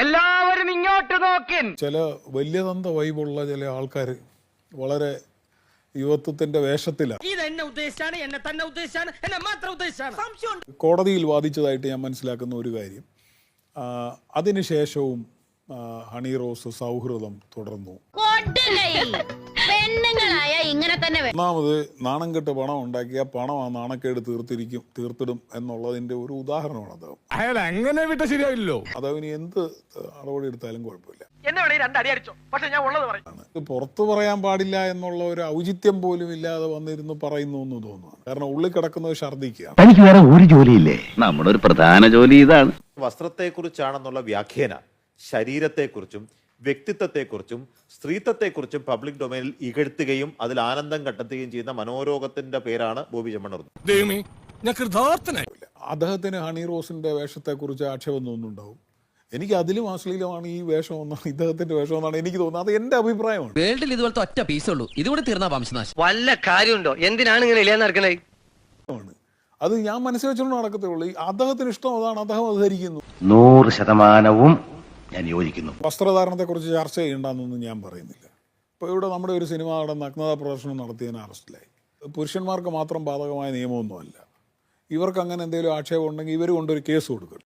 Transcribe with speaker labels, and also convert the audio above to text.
Speaker 1: എല്ലാവരും ഇങ്ങോട്ട് നോക്കിൻ.
Speaker 2: ചില വലിയ തന്ത വൈബുള്ള ചില ആൾക്കാർ വളരെ യുവത്വത്തിന്റെ വേഷത്തിലാണ്.
Speaker 3: എന്നെ ഉദ്ദേശിച്ചാണ് എന്നെ തന്നെ ഉദ്ദേശിച്ചാണ് എന്നെ മാത്രം ഉദ്ദേശിച്ചാണ്.
Speaker 2: കോടതിയിൽ വാദിച്ചതായിട്ട് ഞാൻ മനസ്സിലാക്കുന്ന ഒരു കാര്യം. അതിനുശേഷവും ഹണി റോസ് സൗഹൃദം തുടർന്നു.
Speaker 4: പെണ്ണുങ്ങളായ തന്നെ
Speaker 2: ഒന്നാമത് നാണം കെട്ട് പണം ഉണ്ടാക്കിയ പണം ആ നാണക്കേട് തീർത്തിരിക്കും തീർത്തിടും എന്നുള്ളതിന്റെ ഒരു ഉദാഹരണമാണ് അദ്ദേഹം.
Speaker 5: അയാൾ അങ്ങനെ വിട്ട ശരിയായില്ലോ
Speaker 2: അതവന് എന്ത് നടപടി എടുത്താലും കുഴപ്പമില്ല.
Speaker 1: എന്നെ വേണേ രണ്ടടി അടിച്ചോ. പക്ഷെ ഞാൻ ഉള്ളത് പറയും.
Speaker 2: ഇത് പുറത്തു പറയാൻ പാടില്ല എന്നുള്ള ഒരു ഔചിത്യം പോലും ഇല്ലാതെ വന്നിരുന്ന് പറയുന്നു എന്ന് തോന്നുന്നു. കാരണം ഉള്ളിൽ കിടക്കുന്നത് ഛർദ്ദിക്കുക
Speaker 6: തനിക്ക് വേറെ ഒരു ജോലിയില്ലേ? നമ്മുടെ ഒരു പ്രധാന ജോലി ഇതാണ്.
Speaker 7: വസ്ത്രത്തെക്കുറിച്ചാണെന്നുള്ള വ്യാഖ്യാന ശരീരത്തെക്കുറിച്ചും വ്യക്തിത്വത്തെക്കുറിച്ചും സ്ത്രീത്വത്തെക്കുറിച്ചും പബ്ലിക് ഡൊമൈനിൽ ഇകഴ്ത്തുകയും അതിൽ ആനന്ദം കണ്ടെത്തുകയും ചെയ്യുന്ന മനോരോഗത്തിന്റെ പേരാണ് ബോബി ചെമ്മണ്ണൂർ
Speaker 2: അദ്ദേഹത്തിന് ഹണി റോസിന്റെ വേഷത്തെക്കുറിച്ച് ആക്ഷേപം തോന്നുന്നുണ്ടാവും. എനിക്ക് അതിലും അശ്ലീലമാണ് ഈ വേഷം എന്നാണ് ഇദ്ദേഹത്തിന്റെ വേഷം എന്നാണ് എനിക്ക് തോന്നുന്നത്. അത് എന്റെ അഭിപ്രായമാണ്.
Speaker 3: വേൾഡിൽ ഇതുപോലത്തെ ഒറ്റ പീസേ ഉള്ളൂ. ഇതുകൂടി തീർന്ന വംശനാശം.
Speaker 1: വല്ല കാര്യമുണ്ടോ? എന്തിനാണ് ഇങ്ങനെ ഇല്ലാന്ന് നടക്കണേ.
Speaker 2: അത് ഞാൻ മനസ്സിൽ വെച്ചുകൊണ്ട് നടക്കത്തേ ഉള്ളൂ. ഈ അദ്ദേഹത്തിന് ഇഷ്ടം അതാണ്. അദ്ദേഹം അത് ധരിക്കുന്നു.
Speaker 6: നൂറ് ശതമാനവും ഞാൻ യോജിക്കുന്നു.
Speaker 2: വസ്ത്രധാരണത്തെക്കുറിച്ച് ചർച്ച ചെയ്യേണ്ടെന്നൊന്നും ഞാൻ പറയുന്നില്ല. ഇപ്പോൾ ഇവിടെ നമ്മുടെ ഒരു സിനിമ അവിടെ നഗ്നത പ്രദർശനം നടത്തിയതിന് അറസ്റ്റിലായി. പുരുഷന്മാർക്ക് മാത്രം ബാധകമായ നിയമമൊന്നുമല്ല. ഇവർക്ക് അങ്ങനെ എന്തെങ്കിലും ആക്ഷേപം ഉണ്ടെങ്കിൽ ഇവർ കൊണ്ടൊരു കേസ് കൊടുക്കും.